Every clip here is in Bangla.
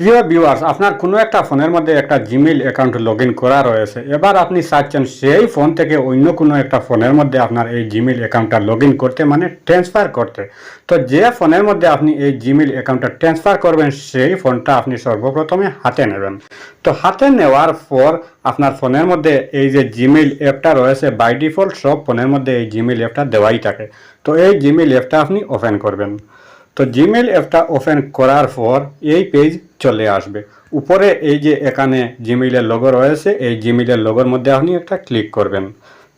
প্রিয় ভিউয়ার্স আপনার কোনো একটা ফোনের মধ্যে একটা জিমেইল অ্যাকাউন্ট লগ করা রয়েছে, এবার আপনি চাচ্ছেন সেই ফোন থেকে অন্য কোনো একটা ফোনের মধ্যে আপনার এই জিমেইল অ্যাকাউন্টটা লগ করতে মানে ট্রান্সফার করতে। তো যে ফোনের মধ্যে আপনি এই জিমেইল অ্যাকাউন্টটা ট্রান্সফার করবেন, সেই ফোনটা আপনি সর্বপ্রথমে হাতে নেবেন। তো হাতে নেওয়ার পর আপনার ফোনের মধ্যে এই যে জিমেইল অ্যাপটা রয়েছে বাই ডিফল্ট সব ফোনের মধ্যে এই জিমেইল অ্যাপটা দেওয়াই থাকে। তো এই জিমেইল অ্যাপটা আপনি ওপেন করবেন। তো জিমেল অ্যাপটা ওপেন করার পর এই পেজ চলে আসবে। উপরে এই যে এখানে জিমেইলের লোগো রয়েছে, এই জিমেইলের লগোর মধ্যে আপনি একটা ক্লিক করবেন।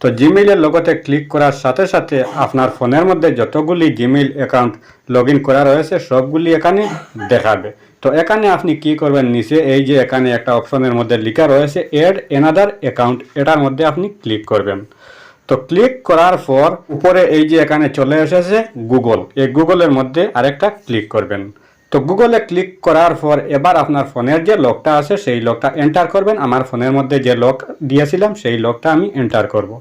তো জিমেইলের লোগোতে ক্লিক করার সাথে সাথে আপনার ফোনের মধ্যে যতগুলি জিমেইল অ্যাকাউন্ট লগ করা রয়েছে, সবগুলি এখানে দেখাবে। তো এখানে আপনি কি করবেন, নিচে এই যে এখানে একটা অপশনের মধ্যে লেখা রয়েছে এড এনাদার অ্যাকাউন্ট এটার মধ্যে আপনি ক্লিক করবেন। তো ক্লিক করার পর উপরে এই যে এখানে চলে এসেছে গুগল এই গুগলের মধ্যে আরেকটা ক্লিক করবেন। তো গুগলে ক্লিক করার পর এবার আপনার ফোনের যে লকটা আছে, সেই লকটা এন্টার করবেন। আমার ফোনের মধ্যে যে লক দিয়েছিলাম, সেই লকটা আমি এন্টার করব।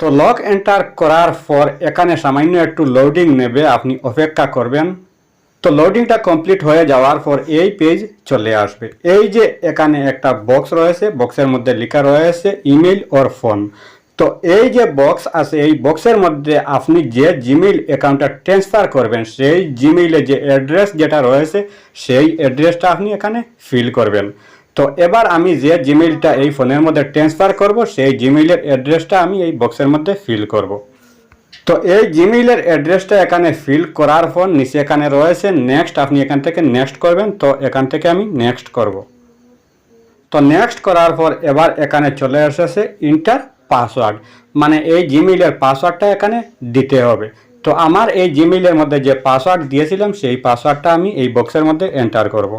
তো লক এন্টার করার পর এখানে সামান্য একটু লোডিং নেবে, আপনি অপেক্ষা করবেন। তো লোডিংটা কমপ্লিট হয়ে যাওয়ার পর এই পেজ চলে আসবে। এই যে এখানে একটা বক্স রয়েছে বক্সের মধ্যে লেখা রয়েছে ইমেল ওর ফোন তো এই যে বক্স আছে, এই বক্সের মধ্যে আপনি যে জিমেইল অ্যাকাউন্টটা ট্রান্সফার করবেন, সেই জিমেইলে যে অ্যাড্রেস যেটা রয়েছে, সেই অ্যাড্রেসটা আপনি এখানে ফিল করবেন। তো এবার আমি যে জিমেইলটা এই ফোনের মধ্যে ট্রান্সফার করব, সেই জিমেইলের অ্যাড্রেসটা আমি এই বক্সের মধ্যে ফিল করব। তো এই জিমেইলের অ্যাড্রেসটা এখানে ফিল করার পর নিচে এখানে রয়েছে নেক্সট আপনি এখান থেকে নেক্সট করবেন, তো এখান থেকে আমি নেক্সট করব। তো নেক্সট করার পর এবার এখানে চলে এসেছে ইন্টার পাসওয়ার্ড মানে এই জিমেইলের পাসওয়ার্ডটা এখানে দিতে হবে। তো আমার এই জিমেইলের মধ্যে যে পাসওয়ার্ড দিয়েছিলাম, সেই পাসওয়ার্ডটা আমি এই বক্সের মধ্যে এন্টার করব।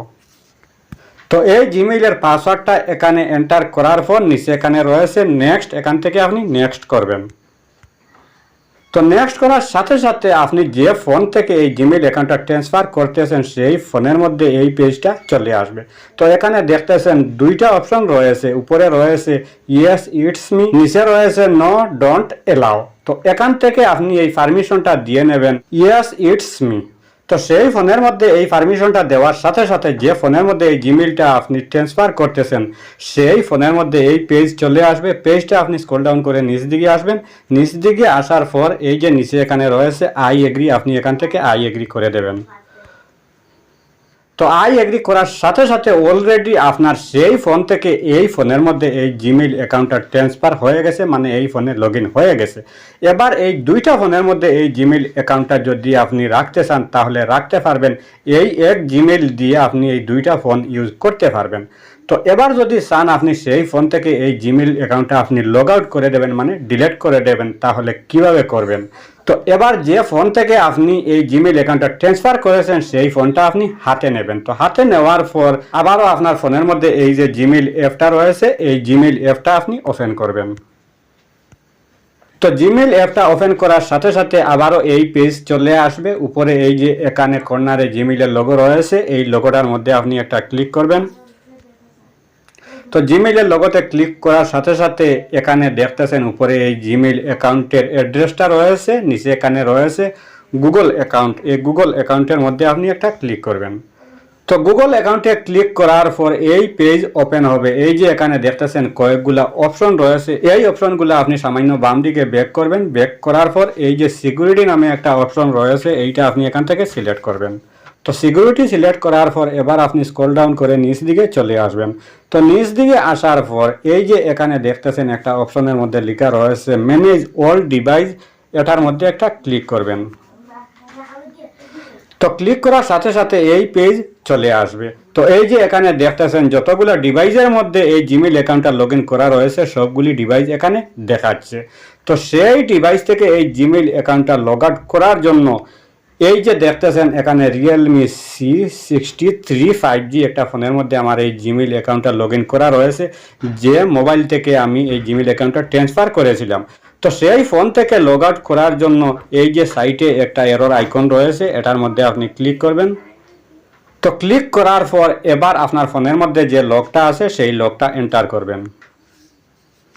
তো এই জিমেইলের পাসওয়ার্ডটা এখানে এন্টার করার পর নিচে এখানে রয়েছে নেক্সট এখান থেকে আপনি নেক্সট করবেন। তো নেক্সট করার সাথে সাথে আপনি যে ফোন থেকে এই জিমেল অ্যাকাউন্টটা ট্রান্সফার করতেছেন, সেই ফোনের মধ্যে এই পেজটা চলে আসবে। তো এখানে দেখতেছেন দুইটা অপশন রয়েছে। উপরে রয়েছে ইয়েস ইটস মি নিচে রয়েছে নো ডোন্ট এলাও তো এখান থেকে আপনি এই পারমিশনটা দিয়ে নেবেন ইয়েস ইটস মি তো সেই ফোনের মধ্যে এই পারমিশনটা দেওয়ার সাথে সাথে যে ফোনের মধ্যে এই জিমেলটা আপনি ট্রান্সফার করতেছেন, সেই ফোনের মধ্যে এই পেজ চলে আসবে। পেজটা আপনি স্কোল ডাউন করে নিচ দিকে আসবেন। নিচ দিকে আসার পর এই যে নিচে এখানে রয়েছে আই এগ্রি আপনি এখান থেকে আই এগ্রি করে দেবেন। তো আই এগ্রি করার সাথে সাথে অলরেডি আপনার সেই ফোন থেকে এই ফোনের মধ্যে এই জিমেইল অ্যাকাউন্টটা ট্রান্সফার হয়ে গেছে মানে এই ফোনে লগ হয়ে গেছে। এবার এই দুইটা ফোনের মধ্যে এই জিমেইল অ্যাকাউন্টটা যদি আপনি রাখতে চান, তাহলে রাখতে পারবেন। এই এক জিমেইল দিয়ে আপনি এই দুইটা ফোন ইউজ করতে পারবেন। তো এবার যদি চান আপনি সেই ফোন থেকে এই জিমেইল অ্যাকাউন্টটা আপনি লগ আউট করে দেবেন মানে ডিলিট করে দেবেন, তাহলে কীভাবে করবেন? তো এবার যে ফোন থেকে আপনি এই জিমেল অ্যাকাউন্টটা ট্রান্সফার করেছেন, সেই ফোনটা আপনি হাতে নেবেন। তো হাতে নেওয়ার পর আবারও আপনার ফোনের মধ্যে এই যে জিমেল অ্যাপটা রয়েছে, এই জিমেল অ্যাপটা আপনি ওপেন করবেন। তো জিমেল অ্যাপটা ওপেন করার সাথে সাথে আবারও এই পেজ চলে আসবে। উপরে এই যে এখানে কর্নারে জিমেলের লোগো রয়েছে, এই লোগোটার মধ্যে আপনি একটা ক্লিক করবেন। তো জিমেইলের লগতে ক্লিক করার সাথে সাথে এখানে দেখতেছেন উপরে এই জিমেইল অ্যাকাউন্টের অ্যাড্রেসটা রয়েছে, নিচে এখানে রয়েছে গুগল অ্যাকাউন্ট এই গুগল অ্যাকাউন্টের মধ্যে আপনি একটা ক্লিক করবেন। তো গুগল অ্যাকাউন্টে ক্লিক করার পর এই পেজ ওপেন হবে। এই যে এখানে দেখতেছেন কয়েকগুলা অপশন রয়েছে। এই অপশনগুলো আপনি সামান্য বাম দিকে ব্যাক করবেন। ব্যাক করার পর এই যে সিকিউরিটি নামে একটা অপশন রয়েছে, এইটা আপনি এখান থেকে সিলেক্ট করবেন। তো সিকিউরিটি সিলেক্ট করার পর এবার আপনি স্ক্রল ডাউন করে নিচ দিকে চলে আসবেন। তো নিচ দিকে আসার পর এই যে এখানে দেখতেছেন একটা অপশনের মধ্যে লেখা রয়েছে ম্যানেজ অল ডিভাইস এটার মধ্যে একটা ক্লিক করবেন। তো ক্লিক করার সাথে সাথে এই পেজ চলে আসবে। তো এই যে এখানে দেখতেছেন যতগুলো ডিভাইসের মধ্যে এই জিমেল অ্যাকাউন্টটা লগ ইন করা রয়েছে, সবগুলি ডিভাইস এখানে দেখাচ্ছে। তো সেই ডিভাইস থেকে এই জিমেল অ্যাকাউন্টটা লগ আউট করার জন্য এই যে দেখতেছেন, এখানে Realme C sixty three five G একটা ফোনের মধ্যে আমার এই জিমেল অ্যাকাউন্টটা লগ করা রয়েছে, যে মোবাইল থেকে আমি এই জিমেল অ্যাকাউন্টটা ট্রান্সফার করেছিলাম। তো সেই ফোন থেকে লগ আউট করার জন্য এই যে সাইটে একটা এরর আইকন রয়েছে, এটার মধ্যে আপনি ক্লিক করবেন। তো ক্লিক করার পর এবার আপনার ফোনের মধ্যে যে লকটা আছে, সেই লকটা এন্টার করবেন।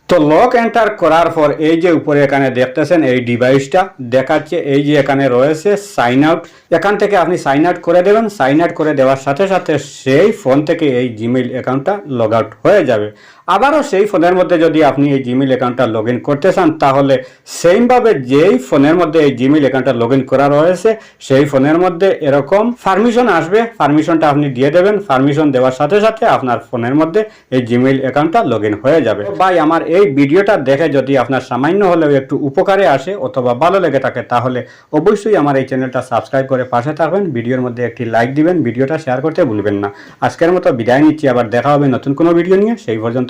তো লক এন্টার করার পর এই যে উপরে এখানে দেখতেছেন, এই ডিভাইসটা দেখাচ্ছে, এই যে এখানে রয়েছে সাইন আউট এখান থেকে আপনি সাইন আউট করে দেবেন। সাইন আউট করে দেওয়ার সাথে সাথে সেই ফোন থেকে এই জিমেইল অ্যাকাউন্টটা লগ আউট হয়ে যাবে। আবারও সেই ফোনের মধ্যে যদি আপনি এই জিমেল অ্যাকাউন্টটা লগ করতে চান, তাহলে সেইমভাবে যেই ফোনের মধ্যে এই জিমেইল অ্যাকাউন্টটা লগ ইন করা রয়েছে, সেই ফোনের মধ্যে এরকম পারমিশন আসবে। পারমিশনটা আপনি দিয়ে দেবেন। পারমিশন দেওয়ার সাথে সাথে আপনার ফোনের মধ্যে এই জিমেল অ্যাকাউন্টটা লগ হয়ে যাবে। ভাই, আমার এই ভিডিওটা দেখে যদি আপনার সামান্য হলেও একটু উপকারে আসে অথবা ভালো লেগে থাকে, তাহলে অবশ্যই আমার এই চ্যানেলটা সাবস্ক্রাইব করে পাশে থাকবেন। ভিডিওর মধ্যে একটি লাইক দিবেন। ভিডিওটা শেয়ার করতে ভুলবেন না। আজকের মতো বিদায় নিচ্ছি। আবার দেখা হবে নতুন কোনো ভিডিও নিয়ে। সেই পর্যন্ত